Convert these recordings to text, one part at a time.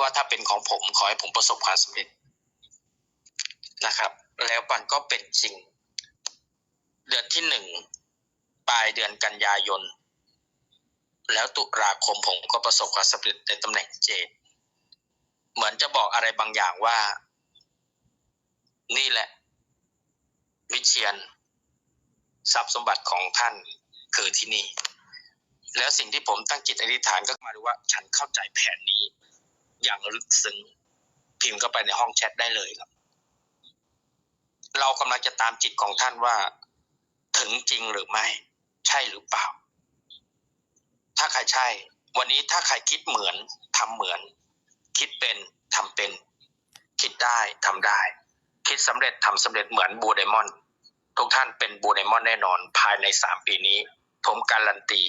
ว่าถ้าเป็นของผมขอให้ผมประสบความสำเร็จนะครับ แล้วมันก็เป็นจริง เดือนที่หนึ่งปลายเดือนกันยายน แล้วตุลาคมผมก็ประสบความสำเร็จในตำแหน่งเจดเหมือนจะบอกอะไรบางอย่างว่า นี่แหละ วิเชียนทรัพย์สมบัติของท่านคือที่นี่ แล้วสิ่งที่ผมตั้งจิตอธิษฐานก็มาดูว่า ฉันเข้าใจแผนนี้ อย่างลึกซึ้งพิมพ์เข้าไปในห้องแชทได้เลยครับ เรากำลังจะตามจิตของท่านว่า ถึงจริงหรือไม่ ใช่หรือเปล่า ถ้าใครใช่ วันนี้ถ้าใครคิดเหมือนทำเหมือน คิดเป็นทำเป็น คิดได้ทำได้ คิดสำเร็จทำสำเร็จเหมือนบูไดมอนด์ทุกท่านเป็นบูไดมอนด์แน่นอน ภายในสามปีนี้ ผมการันตี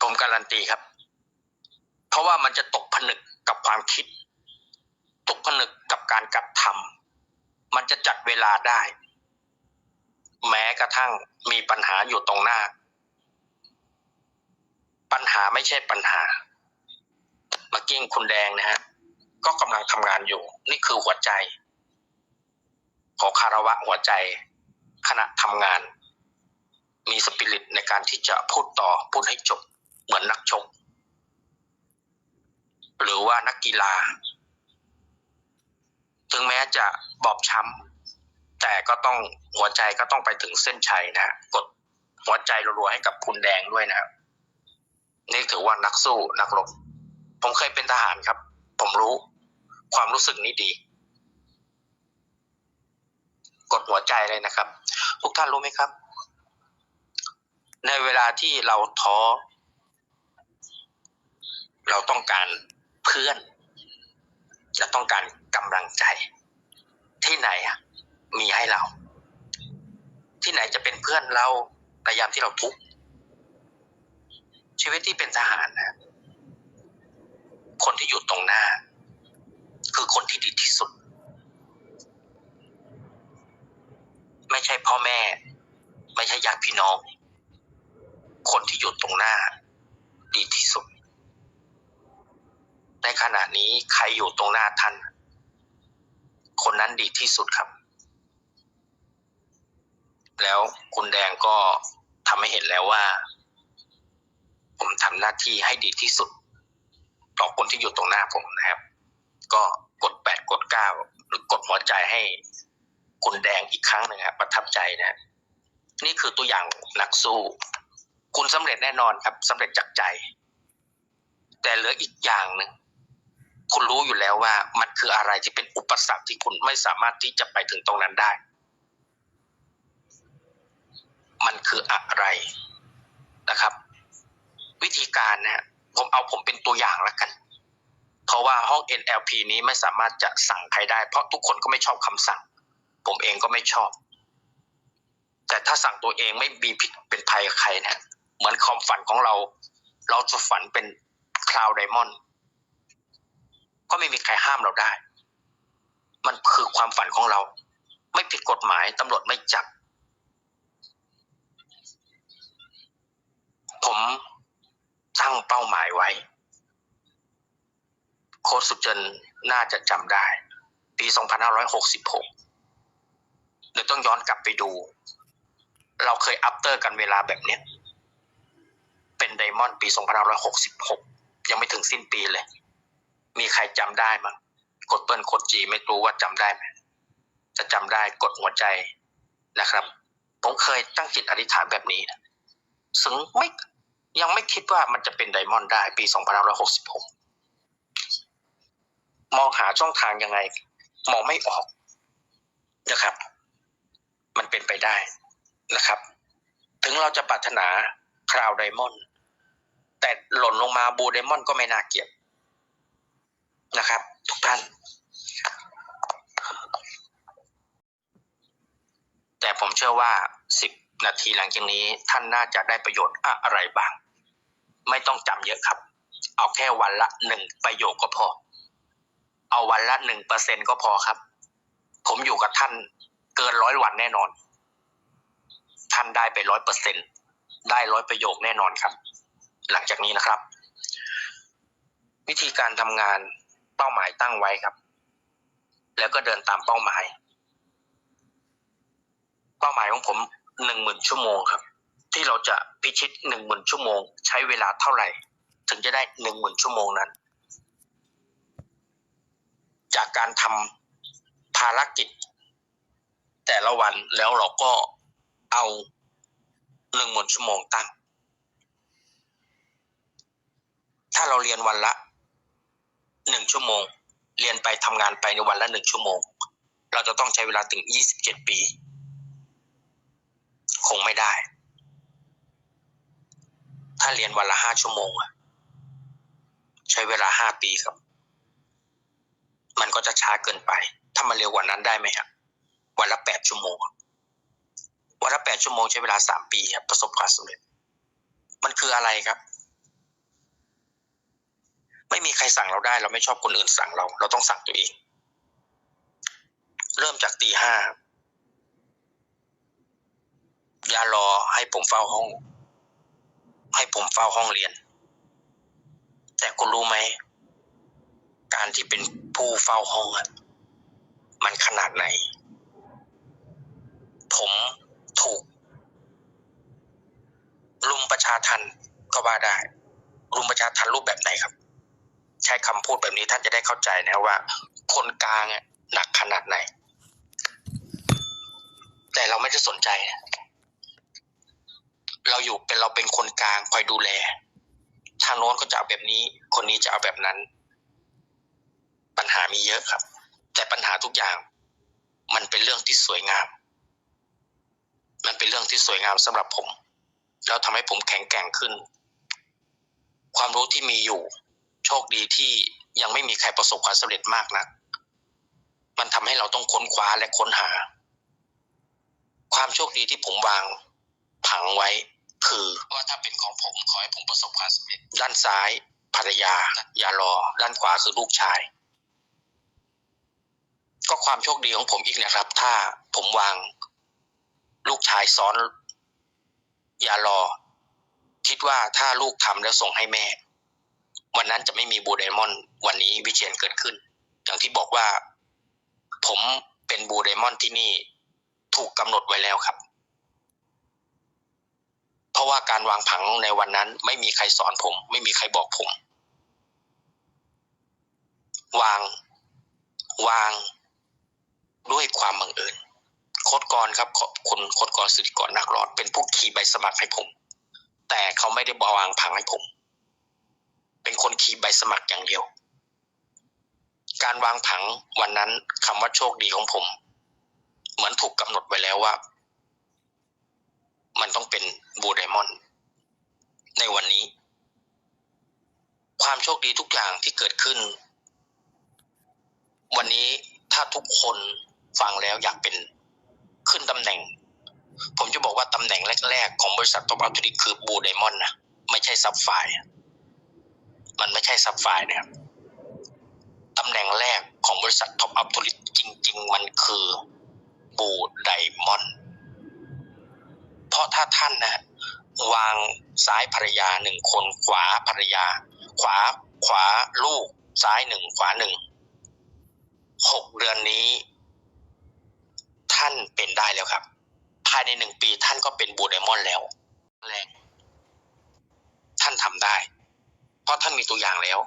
ผมการันตีครับ เพราะว่ามันจะตกผนึกกับความคิด ตกผนึกกับการกระทำมันจะจัดเวลาได้ แม้กระทั่งมีปัญหาอยู่ตรงหน้า ปัญหาไม่ใช่ปัญหาเมื่อกี้คุณแดงนะฮะก็กำลังทำงานอยู่ นี่คือหัวใจ ขอคารวะหัวใจขณะทำงาน มีสปิริตในการที่จะพูดต่อพูดให้จบเหมือนนักชก หรือว่านักกีฬา ถึงแม้จะบอบช้ำแต่ก็ต้องหัวใจก็ต้องไปถึงเส้นชัยนะกดหัวใจรัวๆให้กับคุณแดงด้วยนะครับนี่ถือว่านักสู้นักรบผมเคยเป็นทหารครับ ผมรู้ความรู้สึกนี้ดี กดหัวใจเลยนะครับ ทุกท่านรู้ไหมครับ ในเวลาที่เราท้อ เราต้องการ เพื่อนจะต้องการกำลังใจ ที่ไหนอะมีให้เรา ที่ไหนจะเป็นเพื่อนเราในยามที่เราทุกข์ชีวิตที่เป็นทหารนะคนที่อยู่ตรงหน้า คือคนที่ดีที่สุด ไม่ใช่พ่อแม่ ไม่ใช่ญาติพี่น้อง คนที่อยู่ตรงหน้า ดีที่สุด ในขณะนี้ใครอยู่ตรงหน้าท่าน คนนั้นดีที่สุดครับ แล้วคุณแดงก็ทำให้เห็นแล้วว่า ผมทำหน้าที่ให้ดีที่สุดต่อคนที่อยู่ตรงหน้าผมนะครับ ก็กดแปดกดเก้าหรือกดหัวใจให้คุณแดงอีกครั้งหนึ่งครับประทับใจนะ นี่คือตัวอย่างนักสู้ คุณสำเร็จแน่นอนครับสำเร็จจากใจ แต่เหลืออีกอย่างหนึ่ง คุณรู้อยู่แล้วว่า มันคืออะไรที่เป็นอุปสรรคที่คุณไม่สามารถที่จะไปถึงตรงนั้นได้ มันคืออะไรนะครับ วิธีการนะฮะผมเอาผมเป็นตัวอย่างแล้วกัน เพราะว่าห้อง NLP นี้ไม่สามารถจะสั่งใครได้ เพราะทุกคนก็ไม่ชอบคำสั่ง ผมเองก็ไม่ชอบ แต่ถ้าสั่งตัวเองไม่มีผิดเป็นภัยใครนะ เหมือนความฝันของเรา เราจะฝันเป็นคลาวไดมอนด์ ก็ไม่มีใครห้ามเราได้ มันคือความฝันของเรา ไม่ผิดกฎหมายตำรวจไม่จับ ผมตั้งเป้าหมายไว้ โค้ชสุจนน่าจะจำได้ ปี 2566เดี๋ยวต้องย้อนกลับไปดู เราเคยอัปเตอร์กันเวลาแบบเนี้ยเป็นไดมอนด์ปี 2566 ยังไม่ถึงสิ้นปีเลย มีใครจำได้มั้งกดเปิ้ลกดจีไม่รู้ว่าจำได้ไหมจะจำได้กดหัวใจนะครับ ผมเคยตั้งจิตอธิษฐานแบบนี้นะซึ่งไม่ยังไม่คิดว่ามันจะเป็นไดมอนด์ได้ปี 2566 มองหาช่องทางยังไง มองไม่ออกนะครับ มันเป็นไปได้นะครับ ถึงเราจะปรารถนาคราวไดมอนด์แต่หล่นลงมาบูไดมอนด์ก็ไม่น่าเกลียด นะครับ ทุกท่าน แต่ผมเชื่อว่าสิบนาทีหลังจากนี้ท่านน่าจะได้ประโยชน์อะไรบ้าง ไม่ต้องจำเยอะครับ เอาแค่วันละหนึ่งประโยคก็พอ เอาวันละหนึ่งเปอร์เซ็นก็พอครับ ผมอยู่กับท่านเกินร้อยวันแน่นอน ท่านได้ไปร้อยเปอร์เซ็นได้ร้อยประโยคแน่นอนครับ หลังจากนี้นะครับ วิธีการทำงาน เป้าหมายตั้งไว้ครับ แล้วก็เดินตามเป้าหมาย เป้าหมายของผมหนึ่งหมื่นชั่วโมงครับ ที่เราจะพิชิตหนึ่งหมื่นชั่วโมง ใช้เวลาเท่าไหร่ ถึงจะได้หนึ่งหมื่นชั่วโมงนั้น จากการทำภารกิจ แต่ละวันแล้วเราก็เอาหนึ่งหมื่นชั่วโมงตั้ง ถ้าเราเรียนวันละ หนึ่งชั่วโมง เรียนไปทำงานไปในวันละหนึ่งชั่วโมง เราจะต้องใช้เวลาถึงยี่สิบเจ็ดปี คงไม่ได้ ถ้าเรียนวันละห้าชั่วโมงอะใช้เวลาห้าปีครับ มันก็จะช้าเกินไป ถ้ามาเร็วกว่านั้นได้ไหมครับวันละแปดชั่วโมง วันละแปดชั่วโมงใช้เวลาสามปีครับประสบความสำเร็จ มันคืออะไรครับ ไม่มีใครสั่งเราได้ เราไม่ชอบคนอื่นสั่งเรา เราต้องสั่งตัวเอง เริ่มจากตีห้าอย่ารอให้ผมเฝ้าห้อง ให้ผมเฝ้าห้องเรียน แต่คุณรู้ไหม การที่เป็นผู้เฝ้าห้องอะมันขนาดไหน ผมถูกรุมประชาทันก็ว่าได้รุมประชาทันรูปแบบไหนครับ ช้คำพูดแบบนี้ท่านจะได้เข้าใจนะว่า คนกลางหนักขนาดไหน แต่เราไม่ได้สนใจ เราอยู่เป็นเราเป็นคนกลางคอยดูแล ทางโน้นก็จะเอาแบบนี้ คนนี้จะเอาแบบนั้น ปัญหามีเยอะครับ แต่ปัญหาทุกอย่าง มันเป็นเรื่องที่สวยงาม มันเป็นเรื่องที่สวยงามสำหรับผม แล้วทำให้ผมแข็งแกร่งขึ้น ความรู้ที่มีอยู่ โชคดีที่ยังไม่มีใครประสบความสำเร็จมากนัก มันทำให้เราต้องค้นคว้าและค้นหา ความโชคดีที่ผมวางผังไว้ คือว่าถ้าเป็นของผมขอให้ผมประสบความสำเร็จ ด้านซ้าย ภรรยา อย่ารอ ด้านขวาคือลูกชาย ก็ความโชคดีของผมอีกนะครับ ถ้าผมวาง ลูกชายซ้อน อย่ารอ คิดว่าถ้าลูกทำแล้วส่งให้แม่ วันนั้นจะไม่มีบูไดมอนด์วันนี้วิเชียนเกิดขึ้น อย่างที่บอกว่า ผมเป็นบูไดมอนด์ที่นี่ถูกกำหนดไว้แล้วครับ เพราะว่าการวางผังในวันนั้น ไม่มีใครสอนผม ไม่มีใครบอกผม วาง วางด้วยความบังเอิญโคดกรครับคุณโคดกรสิริกรนักรอดเป็นผู้คีย์ใบสมัครให้ผม แต่เขาไม่ได้วางผังให้ผม เป็นคนคีย์ใบสมัครอย่างเดียว การวางผังวันนั้นคำว่าโชคดีของผม เหมือนถูกกำหนดไว้แล้วว่า มันต้องเป็นบูไดมอนด์ในวันนี้ ความโชคดีทุกอย่างที่เกิดขึ้น วันนี้ถ้าทุกคนฟังแล้วอยากเป็นขึ้นตำแหน่ง ผมจะบอกว่าตำแหน่งแรก ๆ ของบริษัทท็อปอัลทูริคือบูไดมอนด์นะไม่ใช่ซับไฟร์ มันไม่ใช่ซับไฟร์นะครับตำแหน่งแรกของบริษัทท็อปอัลทูริจริง ๆ มันคือบูไดมอนด์เพราะถ้าท่านนะ วางซ้ายภรรยาหนึ่งคนขวาภรรยา ขวาขวาลูก ซ้ายหนึ่งขวาหนึ่งหกเดือนนี้ ท่านเป็นได้แล้วครับ ภายในหนึ่งปีท่านก็เป็นบูไดมอนด์แล้วแรงท่านทำได้ เพราะท่านมีตัวอย่างแล้ว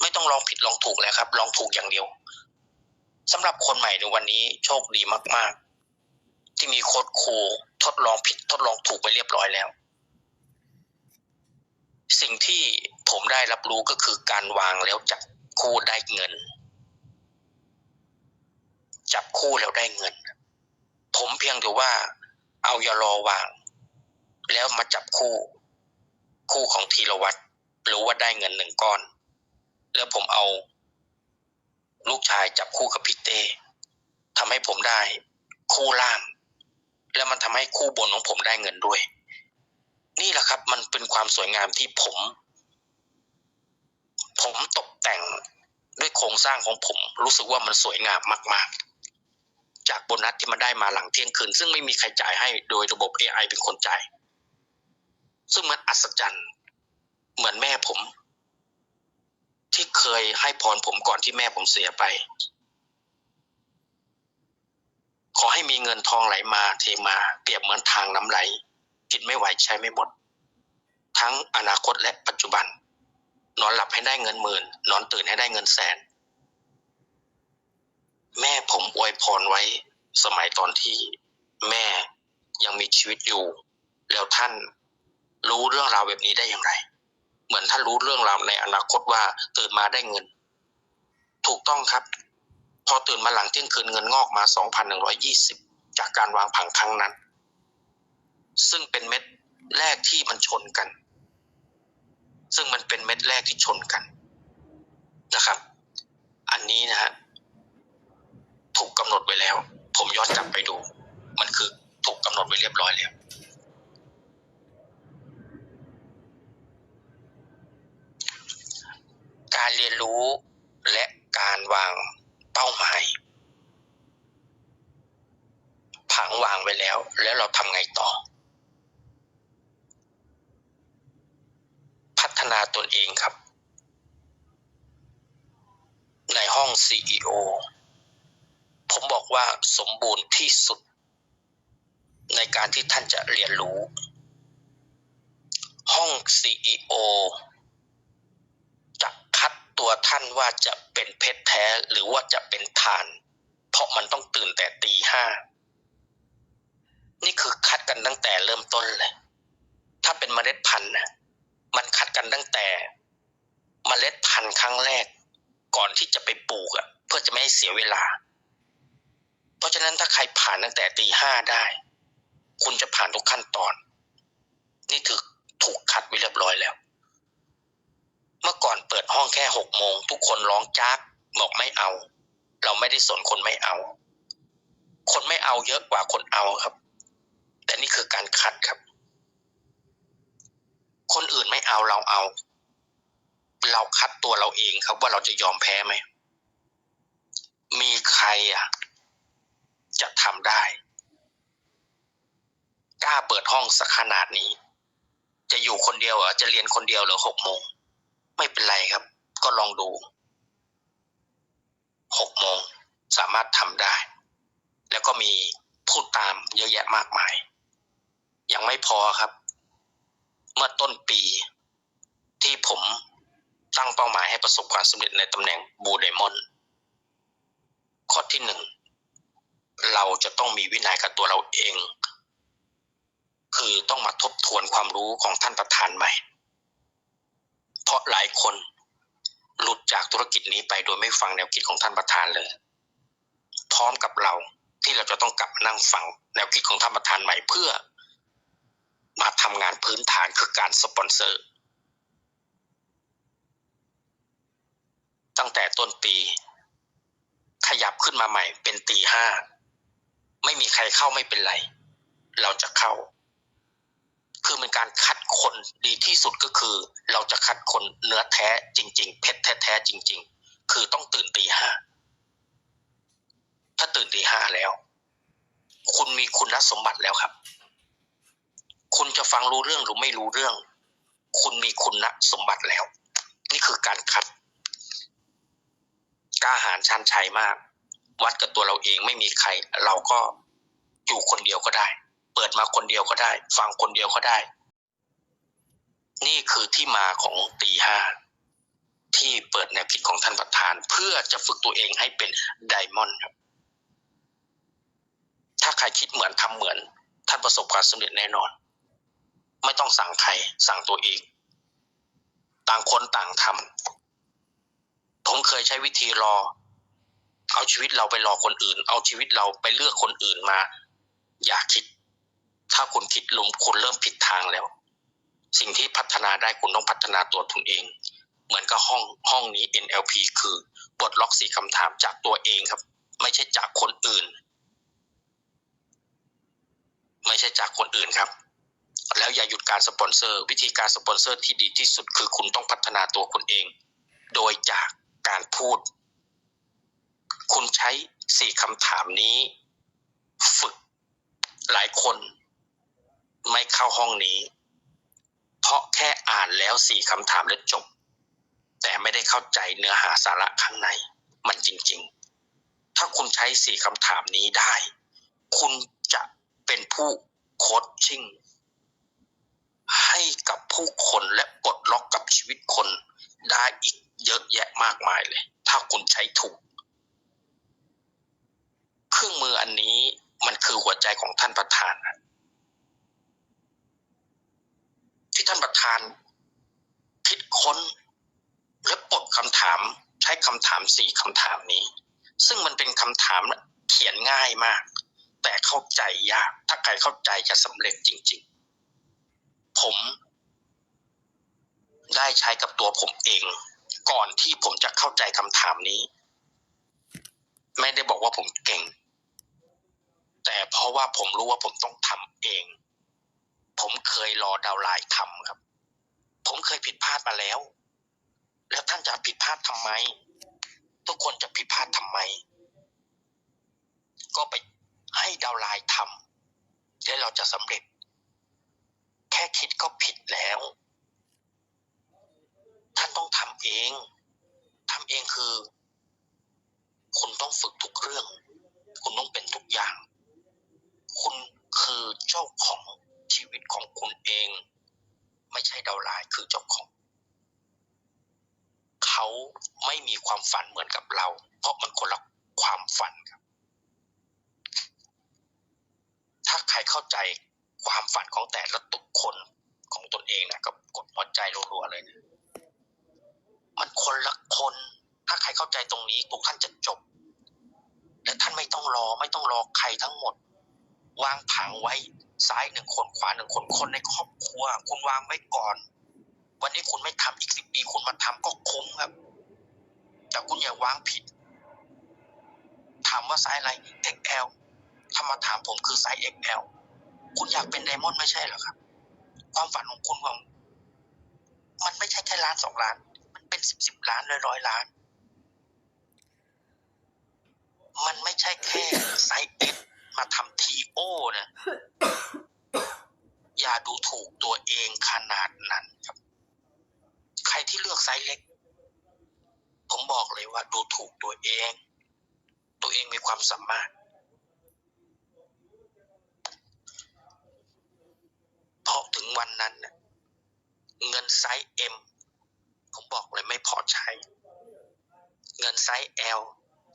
ไม่ต้องลองผิดลองถูกแล้วครับ ลองถูกอย่างเดียวสำหรับคนใหม่ในวันนี้โชคดีมาก ๆ ที่มีโค้ดครูทดลองผิดทดลองถูกไปเรียบร้อยแล้ว สิ่งที่ผมได้รับรู้ก็คือการวางแล้วจับคู่ได้เงิน จับคู่แล้วได้เงิน ผมเพียงแต่ว่า เอายารอวาง แล้วมาจับคู่ คู่ของธีรวัตร รู้ว่าได้เงินหนึ่งก้อน แล้วผมเอา ลูกชายจับคู่กับพี่เต้ทำให้ผมได้ คู่ล่าง แล้วมันทำให้คู่บนของผมได้เงินด้วย นี่แหละครับ มันเป็นความสวยงามที่ผม ผมตกแต่งด้วยโครงสร้างของผม รู้สึกว่ามันสวยงามมาก ๆ จากโบนัสที่มันได้มาหลังเที่ยงคืน ซึ่งไม่มีใครจ่ายให้โดยระบบ AI เป็นคนจ่ายซึ่งมันอัศจรรย์ เหมือนแม่ผม ที่เคยให้พรผมก่อนที่แม่ผมเสียไป ขอให้มีเงินทองไหลมาเทมา เปรียบเหมือนทางน้ำไหล กินไม่ไหวใช้ไม่หมด ทั้งอนาคตและปัจจุบัน นอนหลับให้ได้เงินหมื่น นอนตื่นให้ได้เงินแสน แม่ผมอวยพรไว้สมัยตอนที่แม่ยังมีชีวิตอยู่ แล้วท่านรู้เรื่องราวแบบนี้ได้อย่างไร เหมือนท่านรู้เรื่องราวในอนาคตว่าตื่นมาได้เงิน ถูกต้องครับ พอตื่นมาหลังเที่ยงคืนเงินงอกมา 2,120 จากการวางผังครั้งนั้น ซึ่งเป็นเม็ดแรกที่มันชนกัน ซึ่งมันเป็นเม็ดแรกที่ชนกันนะครับ อันนี้นะฮะถูกกำหนดไว้แล้ว ผมย้อนกลับไปดู มันคือถูกกำหนดไว้เรียบร้อยแล้ว การเรียนรู้และการวางเป้าหมาย ผังวางไว้แล้ว แล้วเราทำไงต่อ พัฒนาตนเองครับ ในห้อง CEO ผมบอกว่าสมบูรณ์ที่สุด ในการที่ท่านจะเรียนรู้ ห้อง CEO ตัวท่านว่าจะเป็นเพชรแท้หรือว่าจะเป็นทาน เพราะมันต้องตื่นแต่ตีห้านี่คือคัดกันตั้งแต่เริ่มต้นเลย ถ้าเป็นเมล็ดพันธุ์นะมันคัดกันตั้งแต่เมล็ดพันธุ์ครั้งแรก ก่อนที่จะไปปลูกอะเพื่อจะไม่ให้เสียเวลา เพราะฉะนั้นถ้าใครผ่านตั้งแต่ตีห้าได้ คุณจะผ่านทุกขั้นตอน นี่ถือถูกคัดไว้เรียบร้อยแล้ว เมื่อก่อนเปิดห้องแค่หกโมงทุกคนร้องจาก บอกไม่เอา เราไม่ได้สนคนไม่เอา คนไม่เอาเยอะกว่าคนเอาครับ แต่นี่คือการคัดครับ คนอื่นไม่เอาเราเอา เราคัดตัวเราเองครับ ว่าเราจะยอมแพ้ไหมมีใครอะ จะทำได้กล้าเปิดห้องสักขนาดนี้ จะอยู่คนเดียวเหรอจะเรียนคนเดียวเหรอหกโมง ไม่เป็นไรครับ ก็ลองดูหกโมงสามารถทำได้ แล้วก็มีพูดตามเยอะแยะมากมาย ยังไม่พอครับ เมื่อต้นปีที่ผมตั้งเป้าหมายให้ประสบความสำเร็จในตำแหน่งบูไดมอนข้อที่หนึ่งเราจะต้องมีวินัยกับตัวเราเอง คือต้องมาทบทวนความรู้ของท่านประธานใหม่ เพราะหลายคนหลุดจากธุรกิจนี้ไปโดยไม่ฟังแนวคิดของท่านประธานเลย พร้อมกับเราที่เราจะต้องกลับมานั่งฟังแนวคิดของท่านประธานใหม่เพื่อ มาทำงานพื้นฐานคือการสปอนเซอร์ ตั้งแต่ต้นปี ขยับขึ้นมาใหม่เป็นตีห้า ไม่มีใครเข้าไม่เป็นไร เราจะเข้า คือเป็นการคัดคนดีที่สุดก็คือ เราจะคัดคนเนื้อแท้จริง ๆ เพชรแท้ๆจริง ๆ คือต้องตื่นตีห้าถ้าตื่นตีห้าแล้ว คุณมีคุณสมบัติแล้วครับ คุณจะฟังรู้เรื่องหรือไม่รู้เรื่อง คุณมีคุณสมบัติแล้ว นี่คือการคัดกล้าหาญชันชัยมาก วัดกับตัวเราเองไม่มีใคร เราก็อยู่คนเดียวก็ได้ เปิดมาคนเดียวก็ได้ ฟังคนเดียวก็ได้ นี่คือที่มาของตีห้าที่เปิดแนวคิดของท่านประธาน เพื่อจะฝึกตัวเองให้เป็นไดมอนด์ครับ ถ้าใครคิดเหมือนทำเหมือน ท่านประสบความสำเร็จแน่นอน ไม่ต้องสั่งใคร สั่งตัวเอง ต่างคนต่างทำผมเคยใช้วิธีรอ เอาชีวิตเราไปรอคนอื่น เอาชีวิตเราไปเลือกคนอื่นมา อย่าคิด ถ้าคุณคิดลุมคุณเริ่มผิดทางแล้ว สิ่งที่พัฒนาได้คุณต้องพัฒนาตัวคุณเอง เหมือนกับห้องห้องนี้ NLP คือปลดล็อกสี่คำถามจากตัวเองครับ ไม่ใช่จากคนอื่น ไม่ใช่จากคนอื่นครับ แล้วอย่าหยุดการสปอนเซอร์ วิธีการสปอนเซอร์ที่ดีที่สุดคือคุณต้องพัฒนาตัวคุณเอง โดยจากการพูด คุณใช้สี่คำถามนี้ ฝึกหลายคน ไม่เข้าห้องนี้ เพราะแค่อ่านแล้วสี่คำถามแล้วจบ แต่ไม่ได้เข้าใจเนื้อหาสาระข้างใน มันจริง ๆ ถ้าคุณใช้สี่คำถามนี้ได้ คุณจะเป็นผู้โคชชิ่งให้กับผู้คนและปลดล็อกกับชีวิตคนได้อีกเยอะแยะมากมายเลย ถ้าคุณใช้ถูก เครื่องมืออันนี้มันคือหัวใจของท่านประธาน นะที่ท่าระธานคิดค้น และปลดคำถามใช้คำถามสี่คำถามนี้ ซึ่งมันเป็นคำถามเขียนง่ายมาก แต่เข้าใจยาก ถ้าใครเข้าใจจะสำเร็จจริง ๆ ผมได้ใช้กับตัวผมเอง ก่อนที่ผมจะเข้าใจคำถามนี้ ไม่ได้บอกว่าผมเก่ง แต่เพราะว่าผมรู้ว่าผมต้องทำเอง ผมเคยรอดาวไลน์ทำครับ ผมเคยผิดพลาดมาแล้ว แล้วท่านจะผิดพลาดทำไม ทุกคนจะผิดพลาดทำไม ก็ไปให้ดาวไลน์ทำแล้วเราจะสำเร็จ แค่คิดก็ผิดแล้ว ท่านต้องทำเองทำเองคือ คุณต้องฝึกทุกเรื่อง คุณต้องเป็นทุกอย่าง คุณคือเจ้าของชีวิตของคุณเอง ไม่ใช่ดาวไลน์คือเจ้าของ เขาไม่มีความฝันเหมือนกับเรา เพราะมันคนละความฝันครับ ถ้าใครเข้าใจความฝันของแต่ละตุกคนของตนเองนะก็กดหัวใจรัวๆเลยนะมันคนละคน ถ้าใครเข้าใจตรงนี้ทุกท่านจะจบ และท่านไม่ต้องรอไม่ต้องรอใครทั้งหมด วางผังไว้ ซ้ายหนึ่งคนขวาหนึ่งคนคนในครอบครัว คุณวางไว้ก่อน วันนี้คุณไม่ทำอีกสิบปีคุณมาทำก็คุ้มครับ แต่คุณอย่าวางผิดถามว่าไซส์อะไร XL ถ้ามาถามผมคือไซส์ XL คุณอยากเป็นไดมอนด์ไม่ใช่เหรอครับ ความฝันของคุณว่ามันไม่ใช่แค่ล้านสองล้าน มันเป็นสิบสิบล้านเลยร้อยล้าน มันไม่ใช่แค่ไซส์ X มาทำทีโอนะอย่าดูถูกตัวเองขนาดนั้นครับ ใครที่เลือกไซส์เล็ก ผมบอกเลยว่าดูถูกตัวเอง ตัวเองมีความสามารถ พอถึงวันนั้นน่ะเงินไซส์ M ผมบอกเลยไม่พอใช้ เงินไซส์ L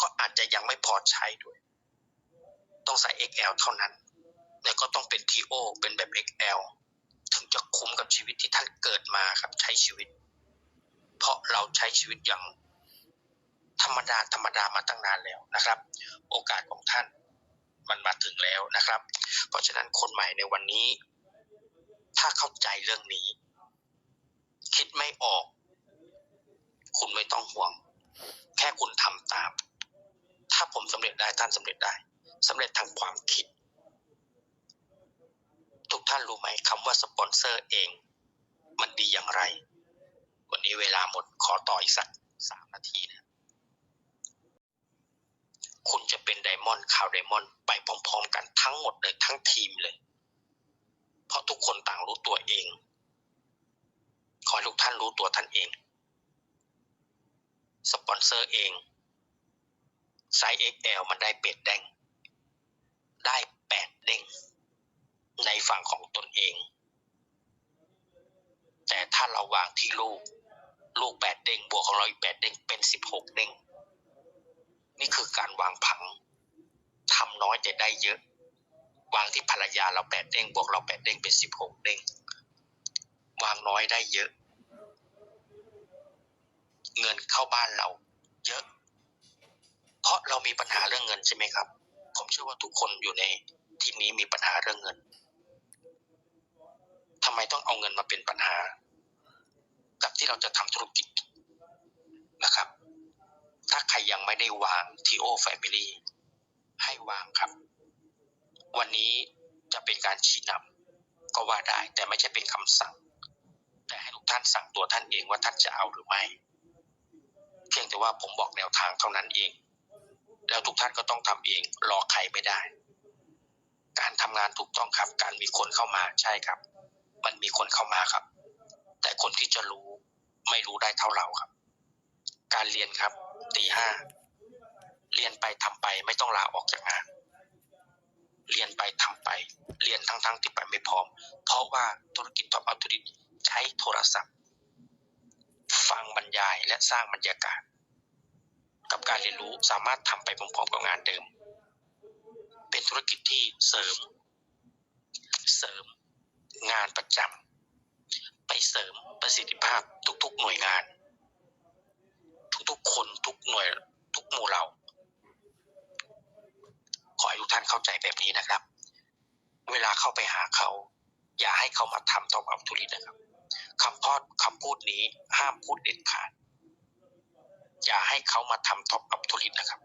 ก็อาจจะยังไม่พอใช้ด้วย ต้องใส่ XL เท่านั้น แล้วก็ต้องเป็น TO เป็นแบบ XL ถึงจะคุ้มกับชีวิตที่ท่านเกิดมาครับใช้ชีวิต เพราะเราใช้ชีวิตอย่างธรรมดาธรรมดามาตั้งนานแล้วนะครับ โอกาสของท่านมันมาถึงแล้วนะครับ เพราะฉะนั้นคนใหม่ในวันนี้ ถ้าเข้าใจเรื่องนี้ คิดไม่ออก คุณไม่ต้องห่วง แค่คุณทำตาม ถ้าผมสำเร็จได้ท่านสำเร็จได้ สำเร็จทางความคิด ทุกท่านรู้ไหมคำว่าสปอนเซอร์เอง มันดีอย่างไร วันนี้เวลาหมดขอต่ออีกสักสามนาทีนะคุณจะเป็นไดมอนด์ข่าวไดมอนด์ไปพร้อมๆกันทั้งหมดเลยทั้งทีมเลย เพราะทุกคนต่างรู้ตัวเอง ขอให้ทุกท่านรู้ตัวท่านเอง สปอนเซอร์เองไซส์ XL มันได้เป็ดแดง ได้แปดเด้งในฝั่งของตนเอง แต่ถ้าเราวางที่ลูก ลูกแปดเด้งบวกของเราอีกแปดเด้งเป็นสิบหกเด้งนี่คือการวางผังทำน้อยแต่ได้เยอะ วางที่ภรรยาเราแปดเด้งบวกเราแปดเด้งเป็นสิบหกเด้งวางน้อยได้เยอะ เงินเข้าบ้านเรา เยอะ เพราะเรามีปัญหาเรื่องเงินใช่ไหมครับ ผมเชื่อว่าทุกคนอยู่ในที่นี้มีปัญหาเรื่องเงินทำไมต้องเอาเงินมาเป็นปัญหา กับที่เราจะทำธุรกิจนะครับ ถ้าใครยังไม่ได้วางทีโอแฟมิลี่ให้วางครับ วันนี้จะเป็นการชี้นำก็ว่าได้ แต่ไม่ใช่เป็นคำสั่ง แต่ให้ทุกท่านสั่งตัวท่านเองว่าท่านจะเอาหรือไม่ เพียงแต่ว่าผมบอกแนวทางเท่านั้นเอง แล้วทุกท่านก็ต้องทำเองรอใครไม่ได้ การทำงานถูกต้องครับ การมีคนเข้ามาใช่ครับ มันมีคนเข้ามาครับ แต่คนที่จะรู้ไม่รู้ได้เท่าเราครับ การเรียนครับตีห้าเรียนไปทำไปไม่ต้องลาออกจากงาน เรียนไปทำไป เรียนทั้งๆที่ไปไม่พร้อม เพราะว่าธุรกิจท็อปอัพธุรกิใช้โทรศัพท์ ฟังบรรยายและสร้างบรรยากาศ กับการเรียนรู้สามารถทำไปพร้อมๆกับงานเดิม เป็นธุรกิจที่เสริม เสริม งานประจำไปเสริมประสิทธิภาพทุก ๆ หน่วยงาน ทุกๆคนทุกหน่วย ทุกหมู่เหล่าขอให้ทุกท่านเข้าใจแบบนี้นะครับ เวลาเข้าไปหาเขา อย่าให้เขามาทำท็อปอัพธุรินะครับคำพูดคำพูดนี้ห้ามพูดเด็ดขาด อย่าให้เขามาทำท็อปอัพธุรกิจนะครับ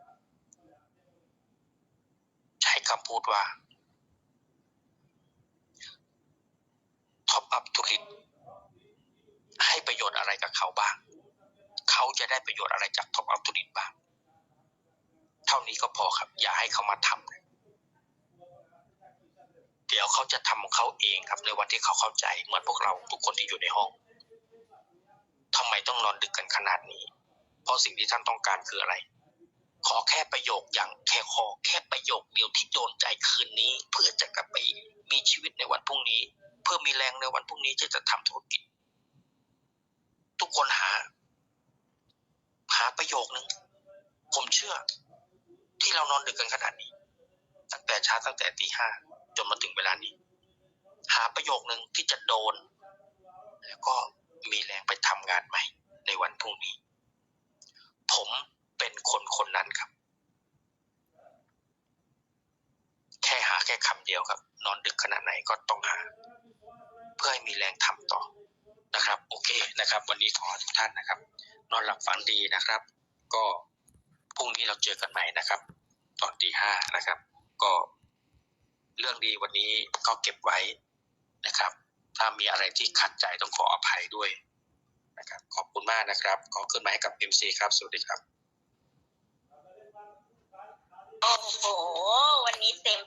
ใช้คำพูดว่าท็อปอัพธุรกิจให้ประโยชน์อะไรกับเขาบ้าง เขาจะได้ประโยชน์อะไรจากท็อปอัพธุรกิจบ้าง เท่านี้ก็พอครับ อย่าให้เขามาทำเดี๋ยวเขาจะทำของเขาเองครับในวันที่เขาเข้าใจเหมือนพวกเราทุกคนที่อยู่ในห้องทำไมต้องนอนดึกกันขนาดนี้ เพราะสิ่งที่ท่านต้องการคืออะไร ขอแค่ประโยคอย่างแค่ขอแค่ประโยคเดียวที่โดนใจคืนนี้ เพื่อจะกลับไปมีชีวิตในวันพรุ่งนี้ เพื่อมีแรงในวันพรุ่งนี้ที่จะทำธุรกิจ ทุกคนหา หาประโยคนึงผมเชื่อ ที่เรานอนดึกกันขนาดนี้ ตั้งแต่เช้าตั้งแต่ตีห้าจนมาถึงเวลานี้ หาประโยคนึงที่จะโดน แล้วก็มีแรงไปทำงานใหม่ในวันพรุ่งนี้ ผมเป็นคนคนนั้นครับ แค่หาแค่คำเดียวครับ นอนดึกขนาดไหนก็ต้องหา เพื่อให้มีแรงทำต่อนะครับ โอเคนะครับ วันนี้ขอทุกท่านนะครับ นอนหลับฝันดีนะครับ ก็พรุ่งนี้เราเจอกันใหม่นะครับ ตอนตีห้านะครับ ก็เรื่องดีวันนี้ก็เก็บไว้นะครับ ถ้ามีอะไรที่ขัดใจต้องขออภัยด้วย นะครับขอบคุณมากนะครับ ขอขึ้นมาให้กับ MC ครับ สวัสดีครับ โอ้โห วันนี้เต็ม